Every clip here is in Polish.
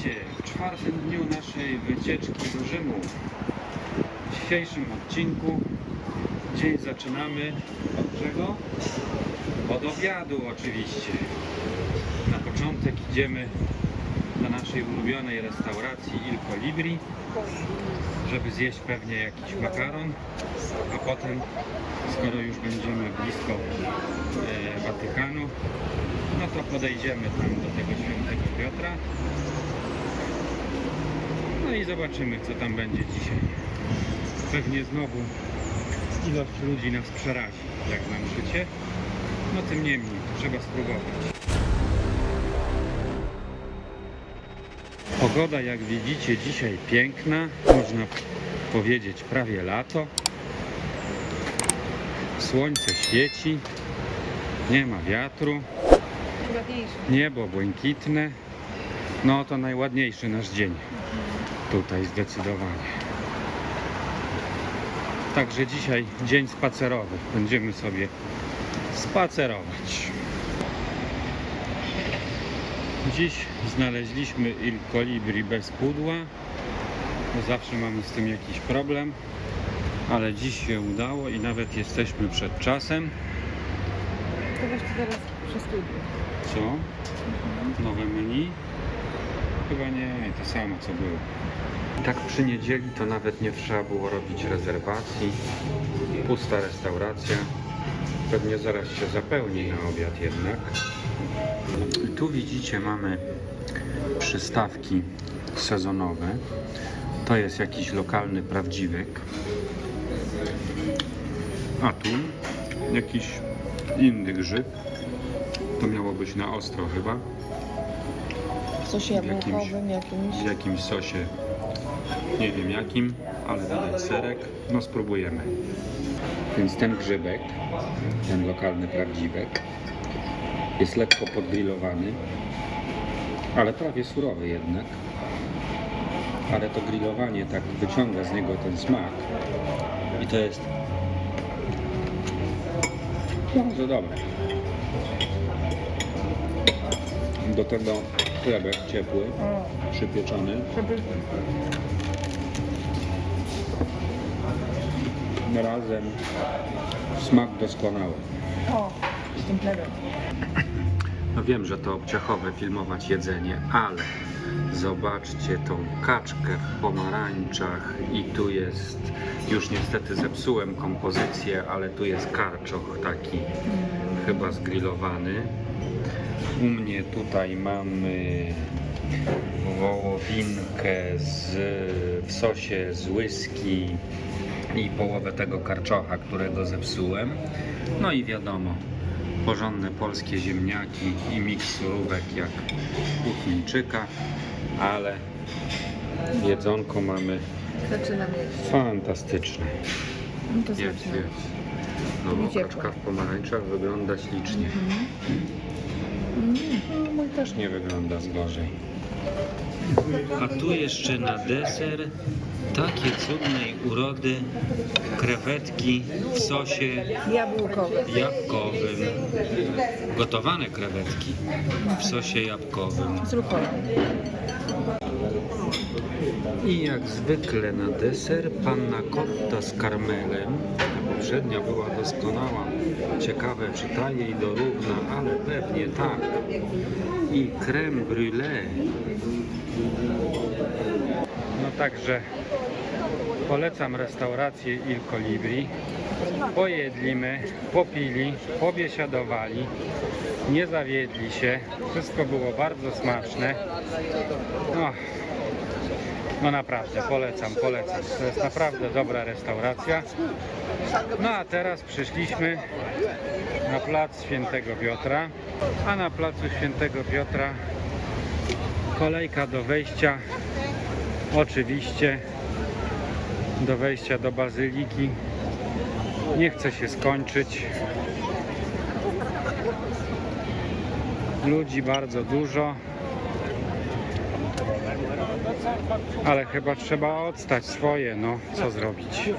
Witajcie w czwartym dniu naszej wycieczki do Rzymu. W dzisiejszym odcinku dzień zaczynamy od czego? Od obiadu oczywiście. Na początek idziemy do naszej ulubionej restauracji Il Colibri, żeby zjeść pewnie jakiś makaron, a potem, skoro już będziemy blisko e, Watykanu, no to podejdziemy tam do tego świętego Piotra. No i zobaczymy, co tam będzie dzisiaj. Pewnie znowu ilość ludzi nas przerazi, jak nam życie. No tym niemniej, trzeba spróbować. Pogoda, jak widzicie, dzisiaj piękna. Można powiedzieć prawie lato. Słońce świeci. Nie ma wiatru. Niebo błękitne. No to najładniejszy nasz dzień. Tutaj zdecydowanie. Także dzisiaj dzień spacerowy. Będziemy sobie spacerować. Dziś znaleźliśmy Il Colibri bez pudła. Zawsze mamy z tym jakiś problem. Ale dziś się udało i nawet jesteśmy przed czasem. To weź ty teraz przestudiuj. Co? Nowe menu? Chyba nie, to samo co było. Tak przy niedzieli to nawet nie trzeba było robić rezerwacji. Pusta restauracja. Pewnie zaraz się zapełni na obiad jednak. Tu widzicie mamy przystawki sezonowe. To jest jakiś lokalny prawdziwek. A tu jakiś inny grzyb. To miało być na ostro chyba. W sosie Jakimś- jabłkowym jakimś. W jakimś sosie. Nie wiem jakim, ale widać serek. No spróbujemy. Więc ten grzybek, ten lokalny prawdziwek, jest lekko podgrillowany, ale prawie surowy jednak. Ale to grillowanie tak wyciąga z niego ten smak i to jest bardzo dobre. Do tego chlebek ciepły, O, przypieczony. żeby... Razem smak doskonały. O, z tym chlebem. No wiem, że to obciachowe filmować jedzenie, ale zobaczcie tą kaczkę w pomarańczach i tu jest, już niestety zepsułem kompozycję, ale tu jest karczoch taki chyba zgrillowany. U mnie tutaj mamy wołowinkę z, w sosie z whisky i połowę tego karczocha, którego zepsułem. No i wiadomo, porządne polskie ziemniaki i miks surówek jak u Chińczyka, ale jedzonko mamy Zaczynam jeść. fantastyczne. No to zaczynam. jedz. No, kaczka w pomarańczach wygląda ślicznie. Mm. No, mój też nie wygląda z gorzej. A tu jeszcze na deser takie cudnej urody krewetki w sosie Jabłkowy. jabłkowym. Gotowane krewetki w sosie jabłkowym. Z rukolą. I jak zwykle na deser panna cotta z karmelem. Poprzednia była doskonała. Ciekawe, czy ta jej dorówna, ale pewnie tak. I creme brulee. No także polecam restaurację Il Colibri. Pojedlimy, popili, pobiesiadowali. Nie zawiedli się. Wszystko było bardzo smaczne. No, no naprawdę, polecam, polecam. To jest naprawdę dobra restauracja. No a teraz przyszliśmy na plac Świętego Piotra. A na placu Świętego Piotra kolejka do wejścia. Oczywiście do wejścia do bazyliki. Nie chce się skończyć. Ludzi bardzo dużo. Ale chyba trzeba odstać swoje, no co zrobić.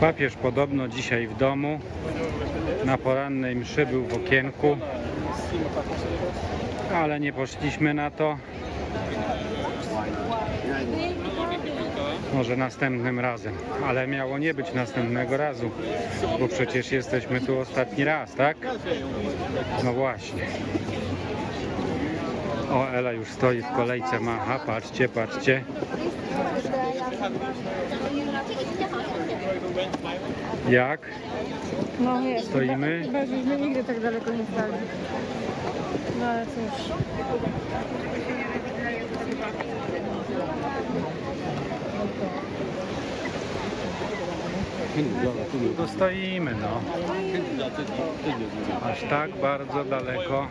Papież podobno dzisiaj w domu. Na porannej mszy był w okienku. ale nie poszliśmy na to. Może następnym razem, ale miało nie być następnego razu, bo przecież jesteśmy tu ostatni raz, tak? No właśnie. O, Ela już stoi w kolejce, macha, patrzcie, patrzcie. Jak? No nie. Stoimy? Chyba żeśmy nigdy tak daleko nie stali. No ale cóż. Tu stoimy, no. Aż tak bardzo daleko.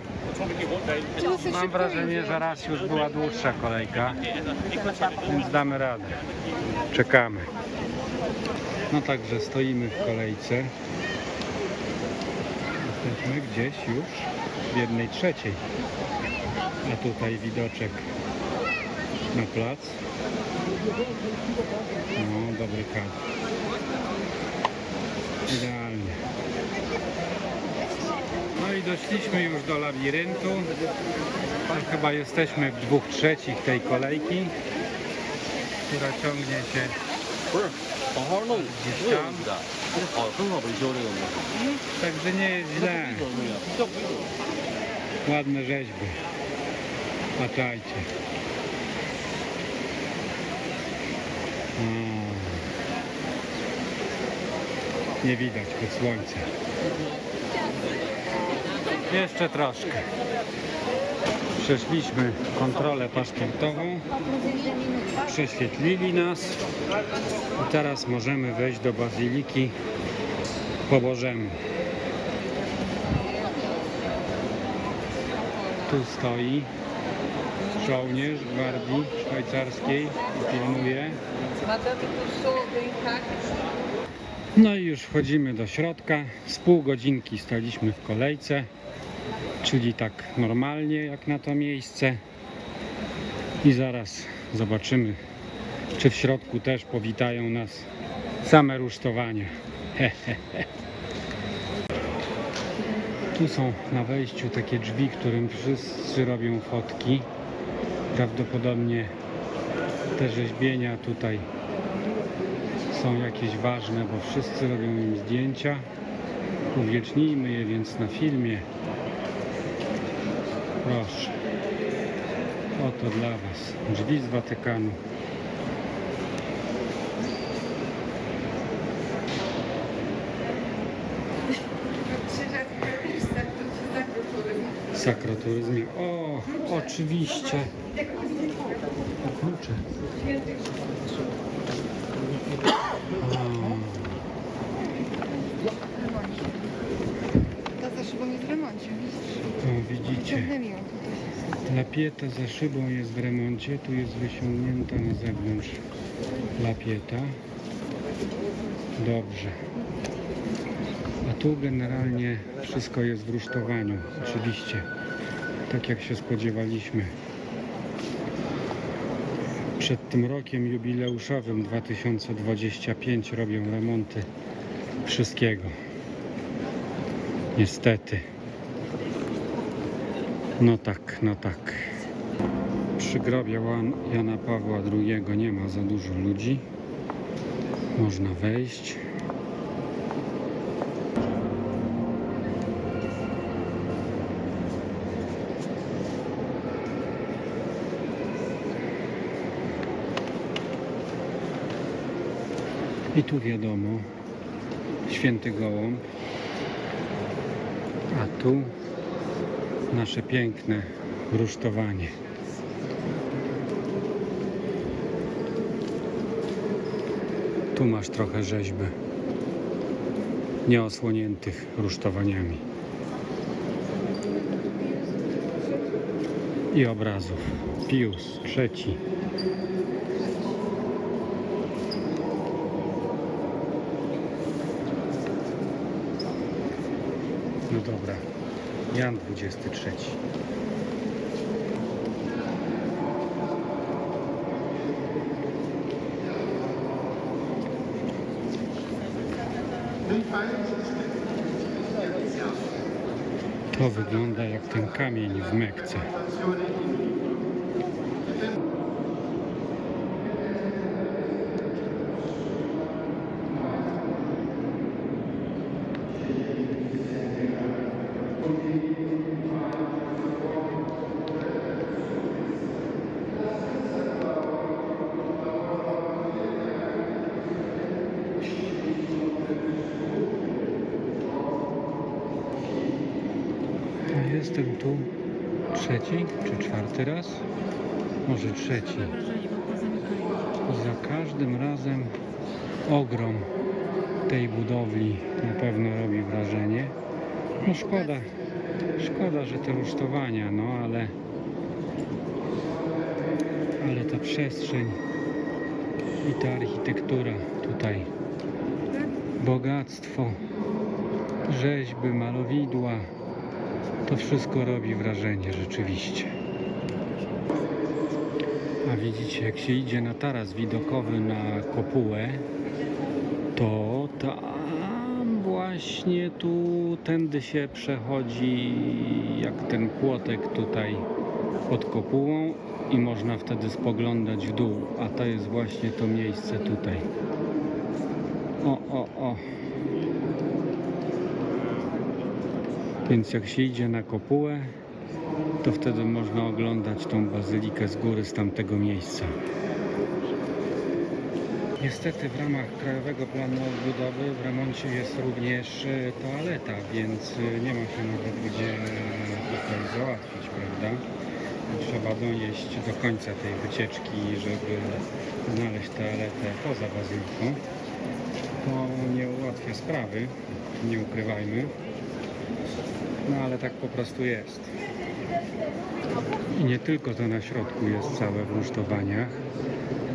Mam wrażenie, że raz już była dłuższa kolejka, więc damy radę. Czekamy. No także stoimy w kolejce. Jesteśmy gdzieś już w jednej trzeciej. A tutaj widoczek na plac. No, dobry kadr. Idealnie. No i doszliśmy już do labiryntu. Chyba jesteśmy w dwóch trzecich tej kolejki, która ciągnie się gdzieś tam. Także nie jest źle. Ładne rzeźby. Patrzajcie. Hmm. Nie widać pod słońcem. Jeszcze troszkę. Przeszliśmy kontrolę paszportową. Prześwietlili nas. I teraz możemy wejść do bazyliki po Bożemu. Tu stoi żołnierz gwardii szwajcarskiej i pilnuje. Już wchodzimy do środka. Z pół godzinki staliśmy w kolejce, czyli tak normalnie jak na to miejsce. I zaraz zobaczymy, czy w środku też powitają nas same rusztowania. Tu są na wejściu takie drzwi, którym wszyscy robią fotki. Prawdopodobnie te rzeźbienia tutaj są jakieś ważne, bo wszyscy robią im zdjęcia. Uwiecznijmy je więc na filmie. Proszę. Oto dla Was drzwi z Watykanu. Sakroturyzmie. O, oczywiście. O kurczę. Ta za szybą jest w remoncie, widzisz? o, widzicie. Ciągnęli ją tutaj. Lapieta za szybą jest w remoncie. Tu jest wyciągnięta na zewnątrz lapieta. Dobrze. A tu generalnie wszystko jest w rusztowaniu. Oczywiście. Tak jak się spodziewaliśmy. Przed tym rokiem jubileuszowym 2025 robią remonty wszystkiego. Niestety. No tak, no tak. Przy grobie Jan- Jana Pawła II nie ma za dużo ludzi. Można wejść. I tu wiadomo, święty gołąb. A tu nasze piękne rusztowanie. Tu masz trochę rzeźby nieosłoniętych rusztowaniami i obrazów. Pius trzeci. Dobra. Jan 23. To wygląda jak ten kamień w Mekce. Ja Jestem tu trzeci czy czwarty raz? Może trzeci. Za każdym razem ogrom tej budowli na pewno robi wrażenie. No szkoda, szkoda, że te rusztowania, no ale ale ta przestrzeń i ta architektura tutaj, bogactwo, rzeźby, malowidła, to wszystko robi wrażenie rzeczywiście. A widzicie, jak się idzie na taras widokowy na kopułę, to tam właśnie tu, tędy się przechodzi jak ten płotek tutaj pod kopułą i można wtedy spoglądać w dół, a to jest właśnie to miejsce tutaj. O, o, o. Więc jak się idzie na kopułę, to wtedy można oglądać tą bazylikę z góry z tamtego miejsca. Niestety w ramach Krajowego Planu Odbudowy w remoncie jest również e, toaleta, więc e, nie ma się nawet gdzie tutaj załatwić, prawda? Trzeba donieść do końca tej wycieczki, żeby znaleźć toaletę poza bazyliką. To nie ułatwia sprawy, nie ukrywajmy. No ale tak po prostu jest. I nie tylko to na środku jest całe w rusztowaniach,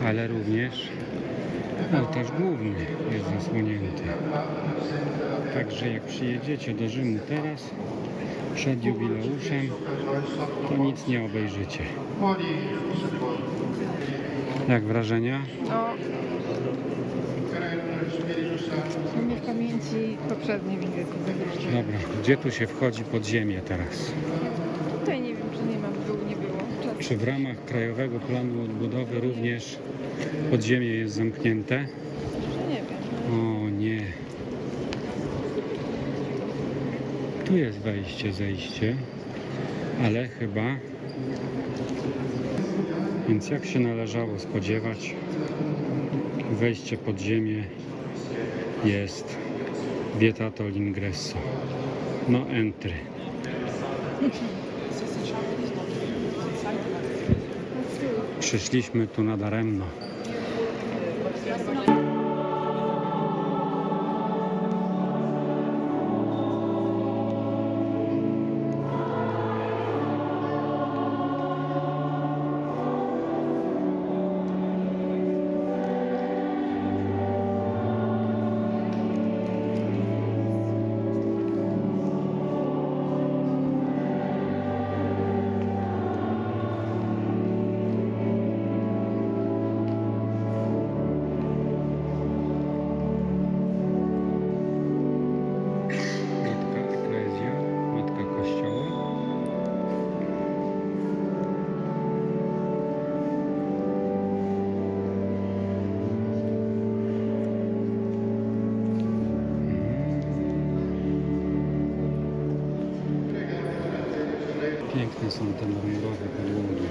ale również ołtarz główny jest zasłonięty. Także jak przyjedziecie do Rzymu teraz, przed jubileuszem, to nic nie obejrzycie. Jak wrażenia? No. Mi w pamięci poprzednie wizyty zagraniczne. Dobra, gdzie tu się wchodzi pod ziemię teraz? Tutaj nie wiem, czy nie ma w dół, nie było. Czas. Czy w ramach Krajowego Planu Odbudowy również podziemie jest zamknięte? Nie wiem. O nie. Tu jest wejście, zejście, ale chyba. Więc jak się należało spodziewać, wejście pod ziemię jest vietato l'ingresso. No entry. Przyszliśmy tu nadaremno. Te marmurowe podłogi.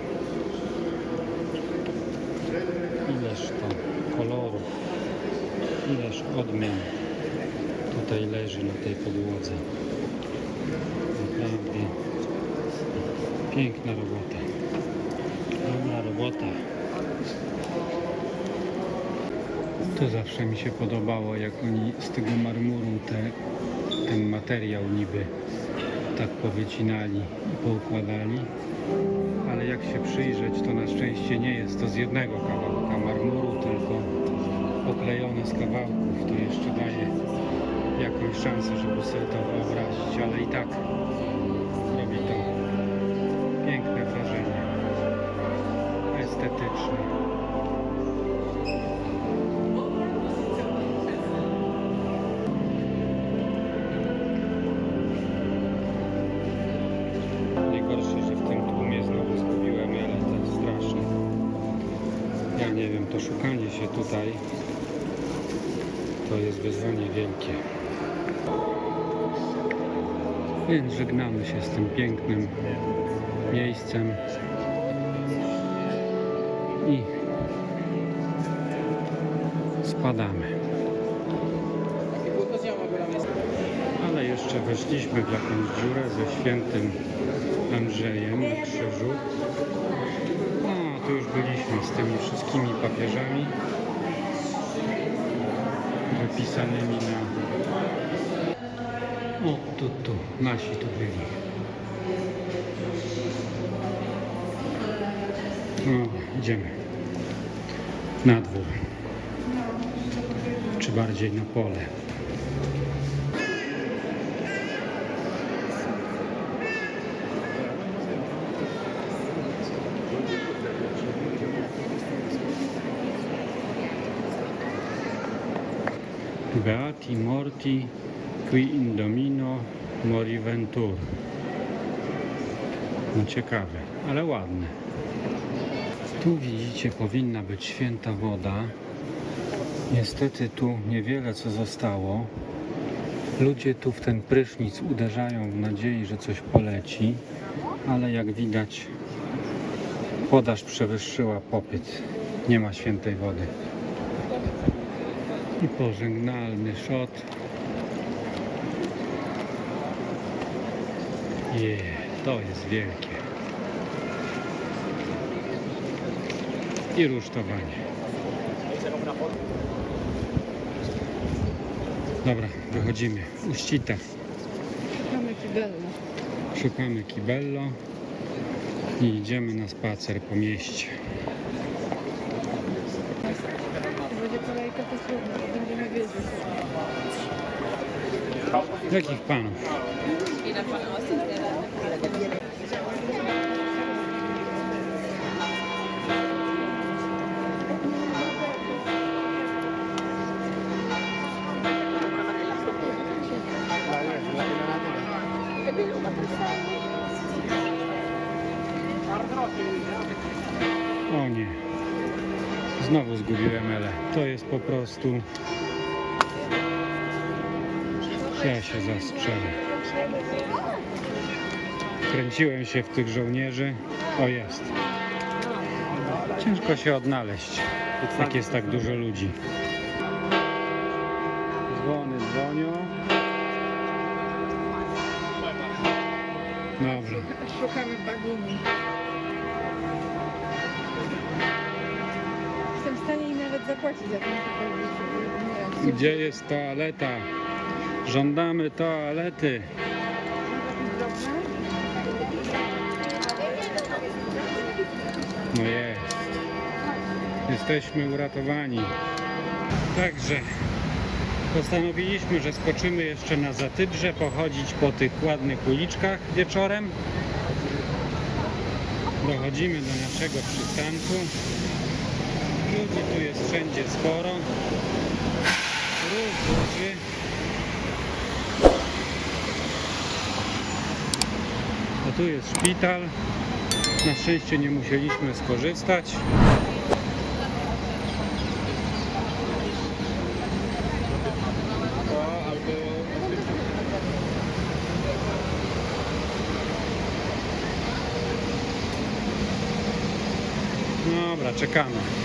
Ileż to kolorów, ileż odmian tutaj leży na tej podłodze. Naprawdę piękna robota. Dobra robota. To zawsze mi się podobało, jak oni z tego marmuru te, ten materiał niby tak powycinali poukładali. Ale jak się przyjrzeć, to na szczęście nie jest to z jednego kawałka marmuru, tylko poklejone z kawałków. To jeszcze daje jakąś szansę, żeby sobie to wyobrazić, ale i tak robi to piękne wrażenie, estetyczne. Nie wiem, to szukanie się tutaj to jest wyzwanie wielkie. Więc żegnamy się z tym pięknym miejscem i spadamy. Ale jeszcze weszliśmy w jakąś dziurę ze świętym Andrzejem na krzyżu. Tu już byliśmy z tymi wszystkimi papieżami wypisanymi na... O, tu, tu, nasi tu byli. No, idziemy. Na dwór. Czy bardziej na pole. Beati morti qui in domino moriventur. No ciekawe, ale ładne. Tu widzicie powinna być święta woda. Niestety tu niewiele co zostało. Ludzie tu w ten prysznic uderzają w nadziei, że coś poleci, ale jak widać podaż przewyższyła popyt. Nie ma świętej wody. I pożegnalny szot. Je, to jest wielkie. I rusztowanie. Dobra, wychodzimy. Uścita. Mamy kibelno. Szukamy kibello i idziemy na spacer po mieście. Będzie kolejka to trudno, będziemy wiedzieć. Jakich panów? O nie. Znowu zgubiłem Elę. To jest po prostu... Ja się zastrzelę. Kręciłem się w tych żołnierzy. O jest. Ciężko się odnaleźć, jak jest tak dużo ludzi. Dzwony dzwonią. Dobra. Szukamy bagini. Jestem w stanie im nawet zapłacić za ten Gdzie jest toaleta? Żądamy toalety. No jest. Jesteśmy uratowani. Także postanowiliśmy, że skoczymy jeszcze na Zatydrze, pochodzić po tych ładnych uliczkach wieczorem. Dochodzimy do naszego przystanku. Ludzi tu jest wszędzie sporo. Ruch duży. A tu jest szpital. Na szczęście nie musieliśmy skorzystać. Dobra, czekamy.